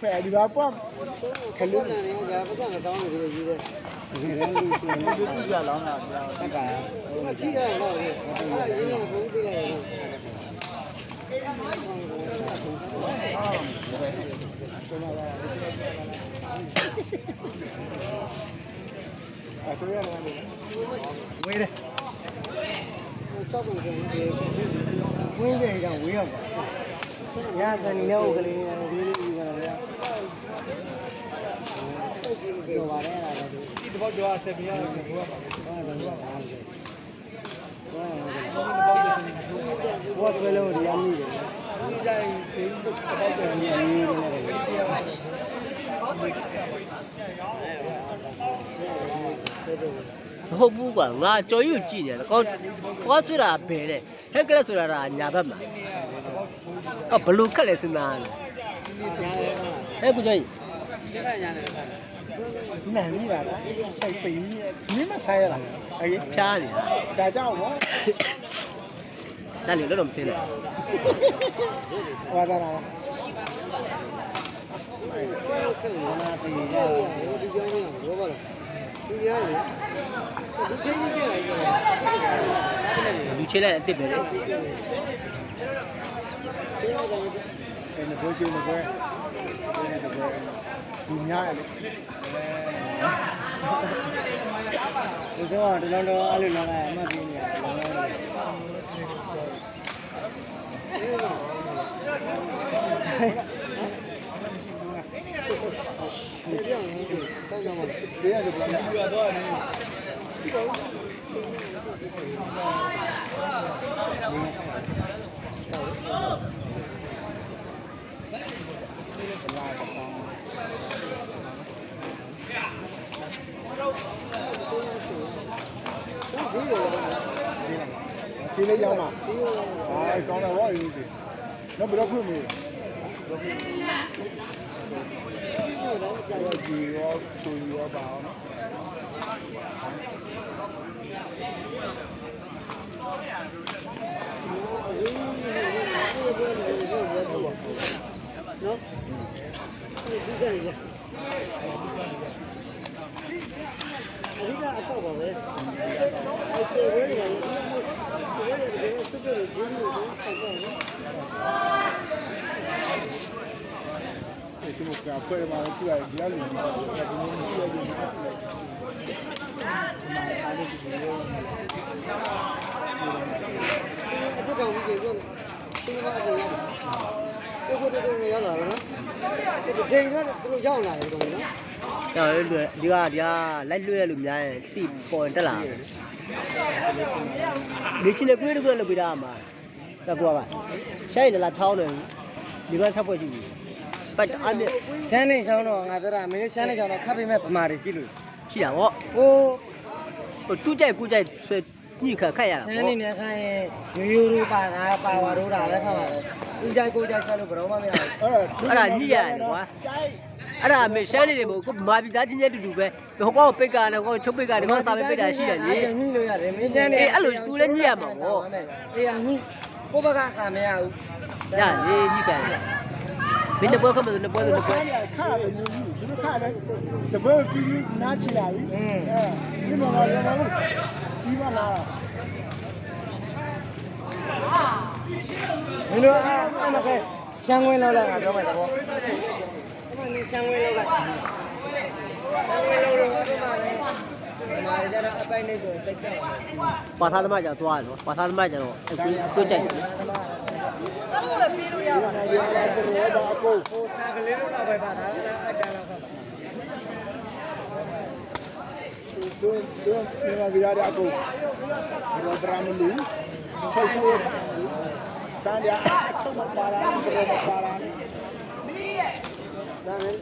ဖဲဒီပါပေါ့ခလုခလုံးနဲ့ညာပတ်စံတောင်းနေတယ်ကြီးတယ်ဒီရန်လူဆိုရင်ဒီကူကြလောင်းတာပြောင်းဟုတ်ကဲ့ဟိုထိတယ်တော့လေအဲ့ဒါရင်းနေဘုန်းပြလိုက်တယ်အဲ့တော့ရတယ်ဝေးတယ်ဟိုတောက်ကုန်တယ်ဒီဝေးတယ်ကြောင့်ဝေးရောက်ပါ ညစနေနဲ့ဥကလေးနဲ့ဒီလိုကြီးပါလေပြောပါတယ်အဲ့ဒါလည်းဒီတော့တော့ဆက်ပြရတယ်ဘုရားပါဘာလို့လဲဘာလို့လဲဘုရားကလည်းဒီအမိတယ်ဒီတိုင်းဒီတော့တော့ညီညီနေတယ်မဟုတ်ဘူးကွာငါကြော်ရွကြည့်နေတယ်ကောကွာဆွတာဘယ်လဲဟက်ကလက်ဆိုတာကညာဘက်မှာ အဘလူခက်လဲစဉ်းစားတယ်ဟဲ့ကူကြောင့်ညာညာနေတယ်နာမည်ပါလားအဲ့ပိန်ဒီမဆိုင်ရလားအဲ့ဖြားနေတာဒါကြောင့်ဘောဒါလေတော့မစင်းနဲ့ဝါဒနာခက်နေတာတည်ရတယ်ဒီကြောင်းကြီးကဘောပါလားသူများလေဒီချင်းကြီးပြလိုက်ကြတယ်လူချင်းလိုက်အစ်စ်ပဲလေ အဲ့ဒါကိုချင်းကိုအဲ့ဒါကိုဒီများလေဒီတော့တလုံးတော့အဲ့လိုလာလိုက်အမှတ်ပြနေရတယ်ဒီကြောင်းကြီးတောင်းကြပါ တရားဆိုပြန်ပြီးတော့နေ ဒီလို ဒီလေးရောက်မှာဒီလိုအာကောင်းတော့ဘောရေးစီတော့ဘယ်တော့ခွင့်မေးတော့ဒီရောသူရောပါအောင်နော်နော်ဒီကနေ့အရိကအတော့ပါပဲအဲ့ဒီဝဲနေတယ်ဝဲနေ တယ်စက်တယ်ဂျင်းလို့ဆက်တော့နော်ဒီစမကဖဲမှာကြည့်ရဒီအလူမျိုးဒီလိုမျိုးကြည့်ရဒီအခု တော့ဒီကတော့သင်္ကန်းကိုရောက်ကိုကိုတို့ရောက်လာတော့နော်ဒီချိန်တော့သူတို့ရောက်လာတယ်တော့နော်ကျော်လွယ်ဒီကဒီကလိုက်လွယ်ရလို့များရင်တိပေါ်တက်လာဒီရှင်လည်းကွေးတကွေးလုပ်ပေးတာမှာတက်ကွာပါရှိုင်းလာချောင်းတယ်ဒီကထပ်ဖွဲ့ရှိပြီပတ်အားမြရှမ်းနေချောင်းတော့ငါပြောတာမင်းရှမ်းနေချောင်းတော့ခတ်ပေးမဲ့ဗမာတွေကြည့်လို့ရှိတာဗောဟိုဟိုတူးကြိုက်ကူးကြိုက်ဆွဲညှိခတ်ခတ်ရတာဆန်းဗောနေနေခိုင်းရင်ရိုးရိုးရိုးပါတာပါဝါရိုးတာလည်းခါပါလေဦးကြိုက်ကိုကြိုက်ဆက်လို့ဘယ်တော့မှမရဘူးအဲ့ဒါကြိုက် အဲ့ဒါမေရှမ်းနေတယ်မို့ကိုမာပြည်သားချင်းချင်းတူတူပဲဟိုကောင်ပိတ်ကနေဟိုချုပ်ပိတ်ကနေဟိုစာပဲပိတ်တာရှိတယ်လေညှိလို့ရတယ်မင်းရှမ်းနေအေးအညှိကိုဘကကမရဘူးရလေညှိကန်မင်းတပွဲခမလို့တပွဲဆိုတပွဲခါတယ်မျိုးကြီးသူတို့ခါတယ်တပွဲပြီးပြီးနားချလာပြီအဲဒီမှာတော့ရမှာလို့ပြီးမှလာမင်းတို့အားအမကရှမ်းဝင်းလောက်လာငါပြောမယ်တော့အ မနေရှမ်းဝင်းလောက်လာရှမ်းဝင်းလောက်တော့ဒီမှာလေဒီမှာကြတော့အပိုင်နေဆိုတိတ်တယ်ပါသာသမားကြောင့်သွားတယ်နော်ပါသာသမားကြောင့်အကွေးအကွေးကြိုက်တယ်ဒီမှာရလာတဲ့ရောအကုန်ဟိုစားကလေးလောက်ပဲပါတာလားအတန်လောက်ပါတို့တို့ဒီမှာပြရတဲ့အကုန်ရောဒရာမလူချိတ်ချိုးစံရအထုံးပါလာတယ်ဘယ်မှာပါလာလဲဒါ Amen.